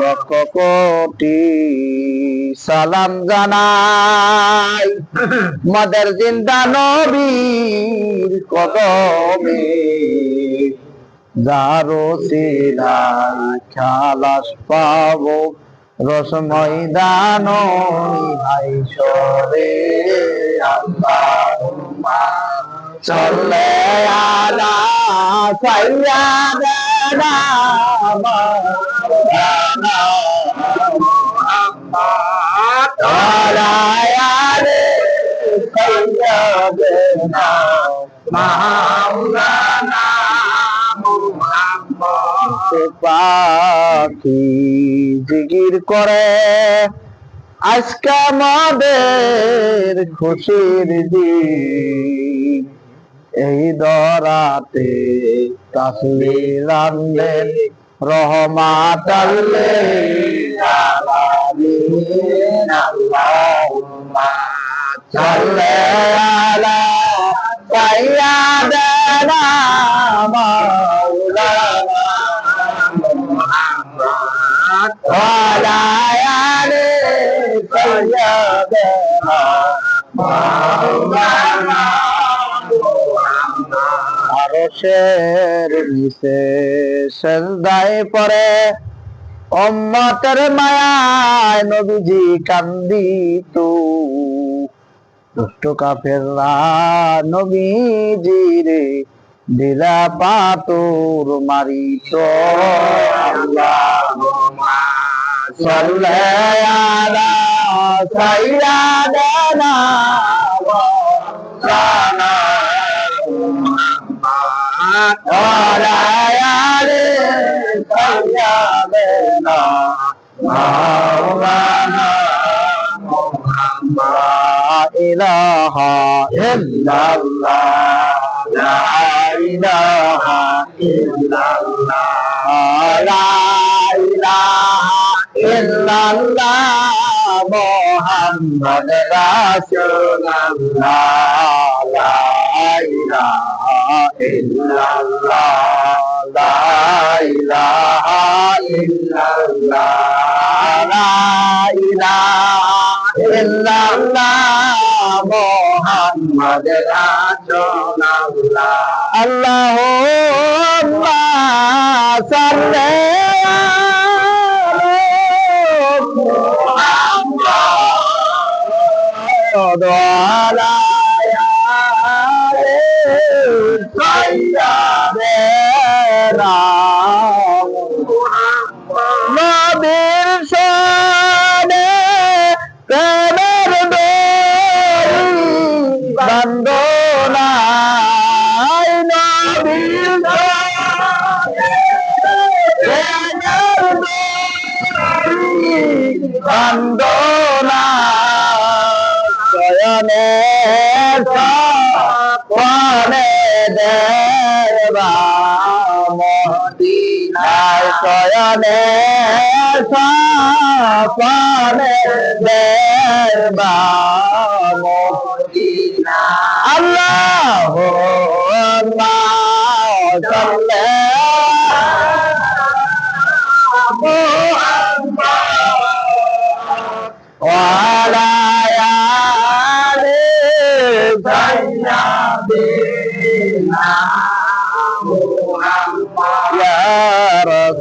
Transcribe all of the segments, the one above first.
লক্ষ কোটি সালাম জানাই। মদের জিন্দা নবীর কদমে। যারো সিলাই খালাস পাবো। রসময় দান হাইশরে আল্লাহুম্মা সাল্লি আলা সাইয়্যিদানা মাওলানা পাখি জিগির করে। আজকে আমাদের খুশির দিন। এই দরাতে তাসলিল আনলেন। রহমাত আল্লাহুম্মা সাল্লি আলা সাইয়্যিদানা মাওলানা মুহাম্মদ ওয়ালা আলি সাইয়্যিদানা মাওলানা আরশের নিচে সেজদায় পড়ে। উম্মতের মায়ায় নবীজি কান্দিত দুষ্ট কাফেররা নবীজি রে দিলা পাতুর মারিত। আল্লাহুম্মা সাল্লি আলা সাইয়্যিদানা মাওলানা মৌলায়ারে পাইয়াবে না মাওলানা মুহাম্মদ ইলাহা ইল্লাল্লাহ লা ইলাহা ইল্লাল্লাহ illallah la ilaha illallah la ilaha illallah Muhammad Rasulullah Allahumma salli ala Muhammad নবীর সনে প্রেমের বন্দনায় নবীর বন্দনা শয়নে শয়নে সপনে দেবা আল্লাহ আল্লাহ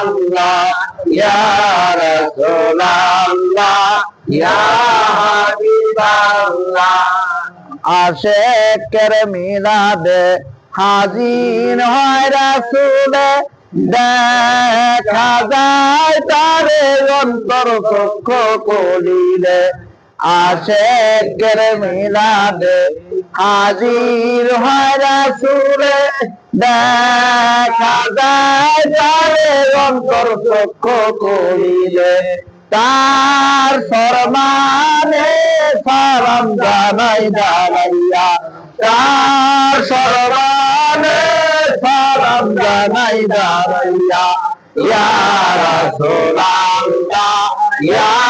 আল্লাহ, ইয়া রাসূল আল্লাহ ইয়া হাবিবাল্লাহ। আশেকের মিলাদে হাজির হয় রাসূলে, দেখা যায় তারে অন্তর চক্ষু কলিলে আশেকের মিলাদে হাজির হয় রাসুলে দেখা যায় তারে অন্তর চক্ষ কলিলে তার সরমানে সালাম জানাই দাঁড়াইয়া তার সরমানে সালাম জানাই দাঁড়াইয়া ইয়া রাসূলুল্লাহ, ইয়া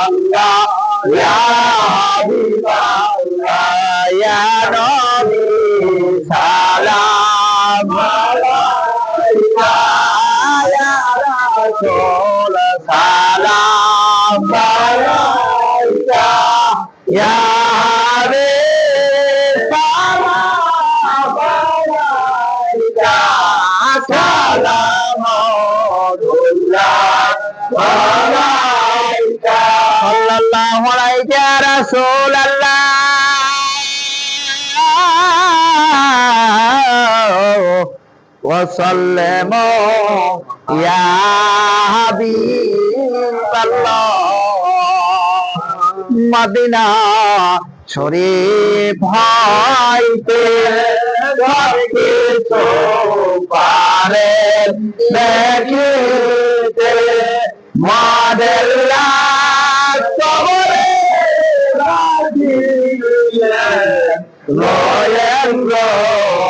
সালাম ইয়া রাসূল সালাম ইয়া হাবিব সালাম সালাম সাল্লাল্লাহু আলাইকা রাসূলুল্লাহ وسلم يا حبيب الله মদিনা শরীফ হইতে ঘরকে পারে দেখিতে মাদেল্লা কবরে লয়েন্দ্র হাপন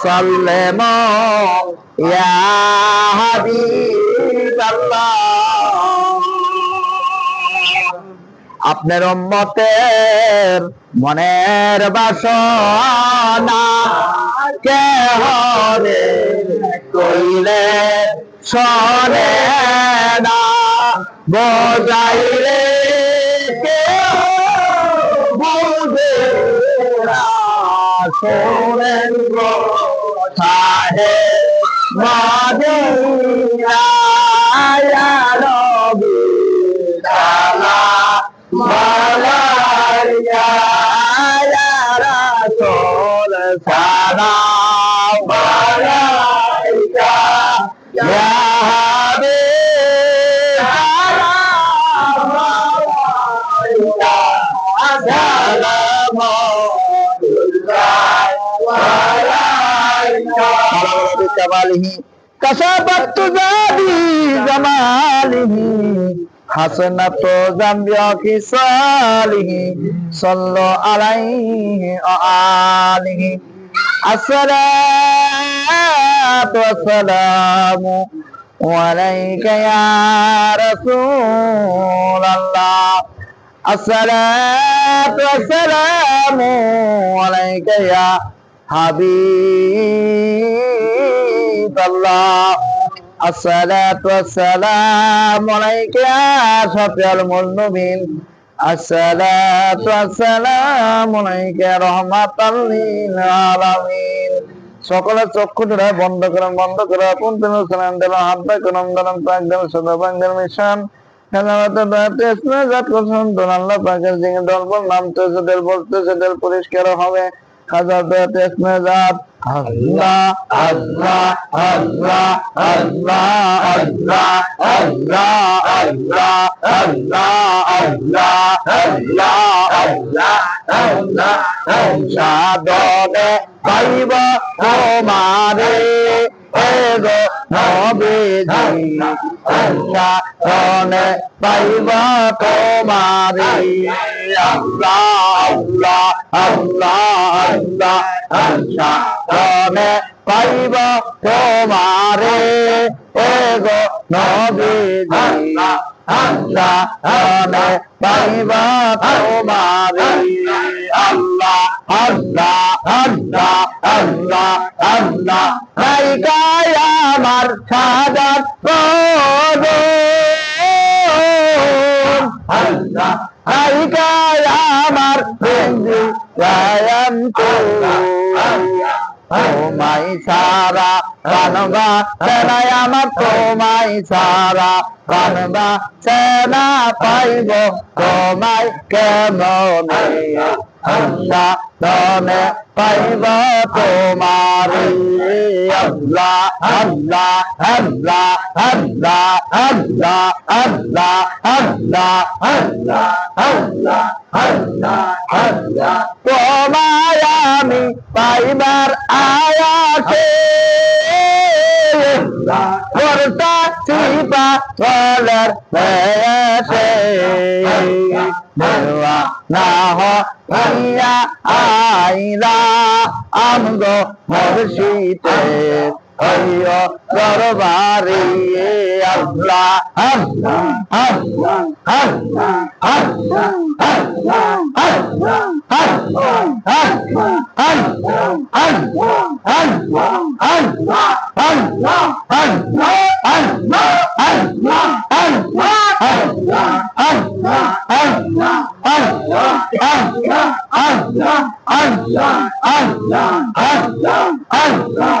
وسلم يا حبيب الله আপনার উম্মতের মনের বাসনা কে হরে কইলে শোনে না বোঝাইলে শোনেন গো সাহে মদিনা بكماله كشفت زادي جماله حسنة ذنبي خصاله صلوا عليه وآله الصلاة والسلام عليك يا رسول الله الصلاة والسلام عليك يا حبيب الله الصلاة والسلام عليك يا شفيع المذنبين الصلاة والسلام عليك يا رحمة للعالمين সকলের চক্ষু ধরে বন্ধ করেন বন্ধ করে আপন তুমি সালাম দিল হাত পাক করম দরম পাক দিল সদা পাক দিল মিশন খেলামাতে দাঁতে ইসমে জাত কোসম দোন আল্লাহ পাকের জিঙে দল বল নাম তো দিল বলতে দিল পরিষ্কার হবে حضرت اسم ذات الله الله الله الله الله الله الله الله الله الله الله সাধনে পাইব তোমারে এগো নবীজি সাধনে পাইব তোমারে আল্লাহ আল্লাহ আল্লাহ আল্লাহ আল্লাহ তবে পাইব তোমারে এ গো নবীজি আল্লাহ তবে পাইব তোমারে আল্লাহ আল্লাহ আল্লাহ আল্লাহ আল্লাহ তাই গায় আমার সাদাত আল্লাহ বন্ধু জয়ন্ত তোমায় সারা কানবা সেনাই আমার তোমায় সারা কানবা সেনা পাইব তোমায় কেমনে আল্লাহ দনে পাইব তোমারি আল্লাহ আল্লাহ আল্লাহ আল্লাহ আল্লাহ আল্লাহ আল্লাহ আল্লাহ আল্লাহ আল্লাহ আল্লাহ তোমায় আমি পাইবার আয়াতে করতা চিপা চলার বেয়াতে দেওয়া না হইয়া আইলা আমগো মর্শিতে হইয় দরবারে আল্লাহ। আল্লাহ আল্লাহ আল্লাহ আল্লাহ আল্লাহ আল্লাহ আল্লাহ আল্লাহ আল্লাহ আল্লাহ আল্লাহ আল্লাহ আল্লাহ আল্লাহ আল্লাহ আল্লাহ আল্লাহ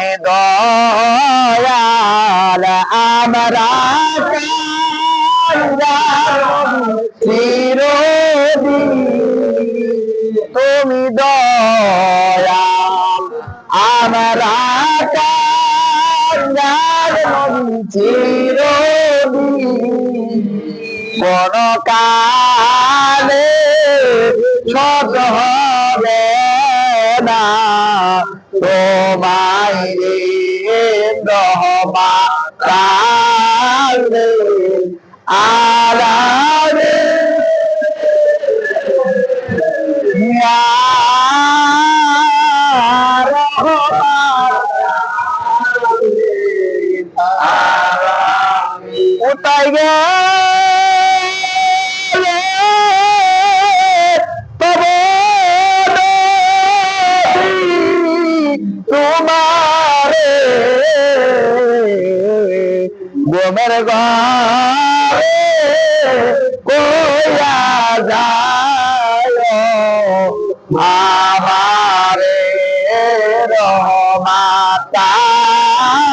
তুমি দয়াল আমরা তুমি দয়াল আমরা কোন কালে সত হবে আলারে কোথায় গে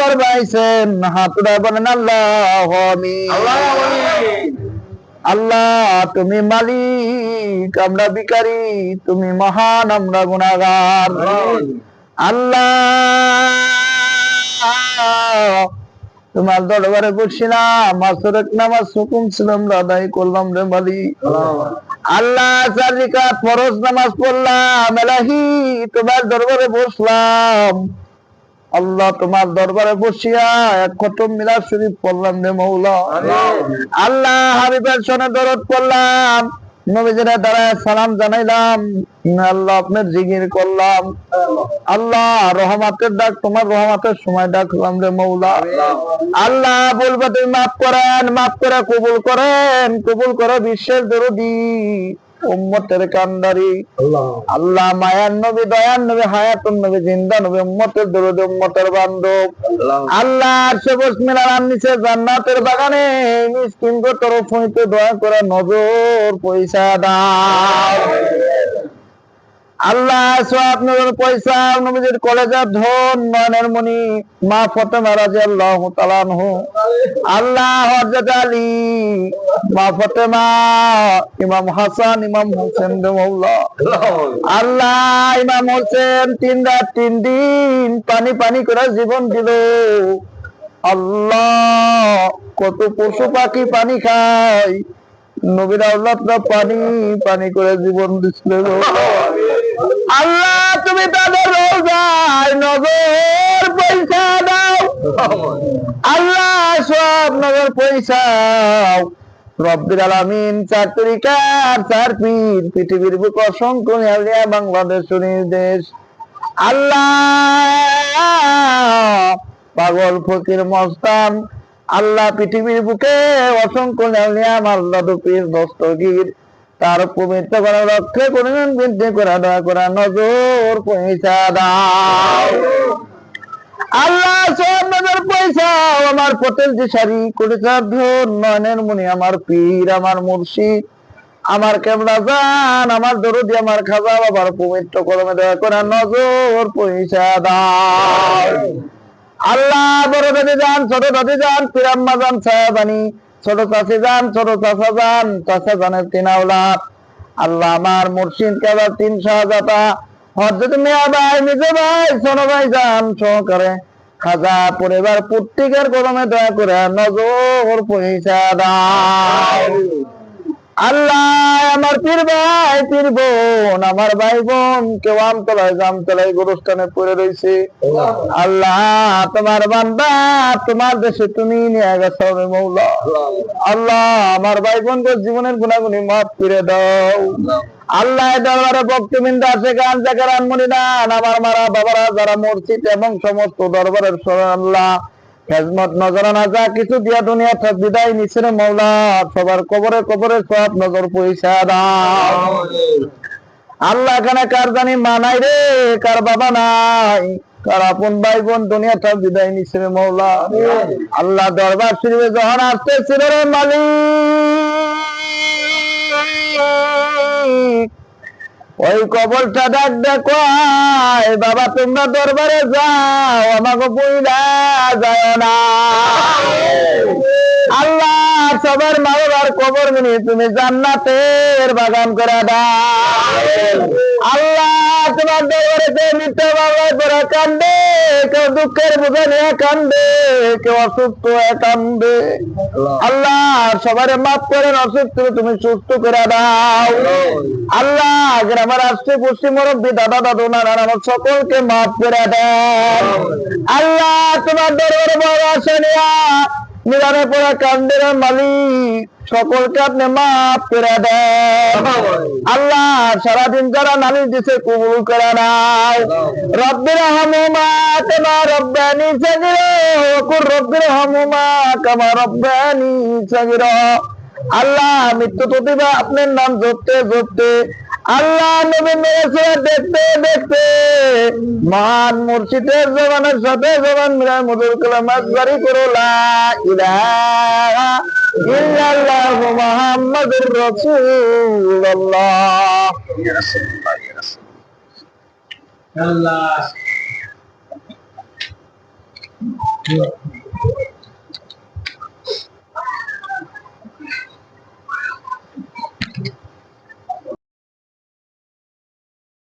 দরবাইছেন হাতুরা বলেন আল্লাহ আল্লাহ তুমি মালিক আমরা তুমি মহান আমরা গুণাগার আল্লাহ তোমার দরবারে বসছিলাম মাসুরেক নামাজ হুকুম ছিল আমরা আদায় করলাম রে মালিক। আল্লাহ চার রিকাত ফরজ নামাজ পড়লাম এলাহি তোমার দরবারে বসলাম। আল্লাহ তোমার দরবারে বসিয়া এক খতম মিলাদ শরীফ পড়লাম রে মৌলা। আল্লাহ হাবিবের সনে দরদ পড়লাম নবীজিরা দাঁড়ায় সালাম জানাইলাম আল্লাহ আপনার জিগির করলাম। আল্লাহ রহমাতের ডাক তোমার রহমাতের সময় ডাকলাম রে মৌলা। আল্লাহ বলবা তুমি মাফ করেন মাফ করে কবুল করেন কবুল করে বিশ্বের দরদি উম্মতের কান্দারি আল্লাহ। মায়ার নবী দয়ার নবী হায়াতুন নবী জিন্দা নবী উম্মতের দরুদ উম্মতের বান্ধব। আল্লাহ। সে মিনার নিচে জান্নাতের বাগানে মিসকিন তরফ হইতে দয়া করে নজর পয়সা দাও। আল্লাহ নজর পয়সা নবীজির কলেজের ধন নয়নের মণি মা ফতেমা রাদিয়াল্লাহু তাআলা আনহু। আল্লাহ হযরত আলী, মা ফতেমা, ইমাম হাসান, ইমাম হোসেন আল্লাহ ইমাম হোসেন তিন রাত তিন দিন পানি পানি করে জীবন দিল। আল্লাহ কত পশু পাখি পানি খায়। নবীর আল্লাহরা পানি পানি করে জীবন দিছিল। গো। আল্লাহ, তুমি তাদের রোজায় নগর পয়সা দাও। আল্লাহ, সব নগর পীর, পৃথিবীর বুক অসংখ্য নিয়ালিয়া বাংলাদেশ নির্দেশ আল্লাহ, পাগল, ফকির, মস্তান। আল্লাহ, পৃথিবীর বুকে অসংখ্য নিয়াম আল্লাহ পীর দস্তগীর। তার পবিত্র করা রক্ষা করিলেন বৃদ্ধি করা দয়া করা নজর পয়সা দাও। আল্লাহ সব নজর পয়সা আমার পটেল দিশারি করেছার ধন নয়নের মুনি আমার পীর, আমার মুর্শিদ আমার কেমলা জান, আমার দরদি, আমার খাজা বাবার পবিত্র কলমে দয়া করা নজর পয়সা দাও। আল্লাহ বড় দাদি যান ছোট দাদি যান পিরাম্মা যান ছায়াবানি ছোট চাষি যান, ছোট চাষা যান, চাষা জানের তিন আওলাদ আল্লাহ আমার মুর্শিদ কেবল তিন শাহজাতা হজরত মিয়া ভাই, নিজ ভাই, ছোট ভাই যান, সহকারে খাজা পরিবার প্রত্যেকের গরমে দয়া করে নজর পয়সা দাও আল্লাহ আমার পীর ভাই, পীর বোন, আমার ভাই বোন, কেউ আমতলায় জামতলায় গোরস্থানে পড়ে রয়েছে। আল্লাহ, তোমার বান্দা, তোমার দেশে তুমি নিয়ে গেছো রে মৌলা। আল্লাহ, আমার ভাই বোনকে জীবনের গুণাগুণি মাফ করে দাও। আল্লাহ দরবারে ভক্তবৃন্দ আছে, গান জাগার আনমনি আমার মারা বাবারা যারা মসজিদ এবং সমস্ত দরবারের সবাই আল্লাহ খেজমত নজরানা যা কিছু দিয়া দুনিয়া থাক বিদায় নিছেন মৌলা সবার কবরে কবরে সব নজর পয়সা দাও আল্লাহ এখানে কার জানি মা নাই রে কার বাবা নাই কার আপন ভাই বোন দুনিয়া থাক বিদায় নিছে রে মৌলা। আল্লাহ দরবার শরীফে যখন আসতেছিল রে মালিক ওই কবরটা ডাক দেখো বাবা, তোমরা দরবারে যাও আমাকে বইলা যায় না। আল্লাহ, সবার মা বাবার কবর মিনি তুমি জান্নাতের বাগান করে দাও। আল্লাহ, তোমার দরবারে যে মিথ্যা বাবা করে কান্দে দুঃখের কান্দে, কেউ অসুস্থ কান্দে। আল্লাহ সবার মাফ করেন অসুস্থ তুমি সুস্থ করে দাও। আল্লাহ, গ্রামের আসছে পশ্চিম মুরব্বী, দাদা, দাদু, নানা আমার সকলকে মাফ করে দেন আল্লাহ, তোমার দরবার বড় আসনিয়া নিরানে পড়া কান্দের মালিক, সকলকে আপনি মাফ করে দেন। আল্লাহ সারাদিন যারা নালিশ দিছে কবুল করে নাও রব্বির হামুমা কামা রব্বানি সাগিরা রব্বির হামুমা কামা রব্বানি সাগিরা। আল্লাহ মৃত্যু তো দিবা, আপনার নাম জপতে জপতে আল্লাহ নবী মেরেছে, দেখতে দেখতে। মহান মুর্শিদের জবানের সাথে জবান মিলাই মধুর কালাম জারি করো ইল্লাল্লাহ মুহাম্মাদুর রাসূলুল্লাহ। আল্লাহ।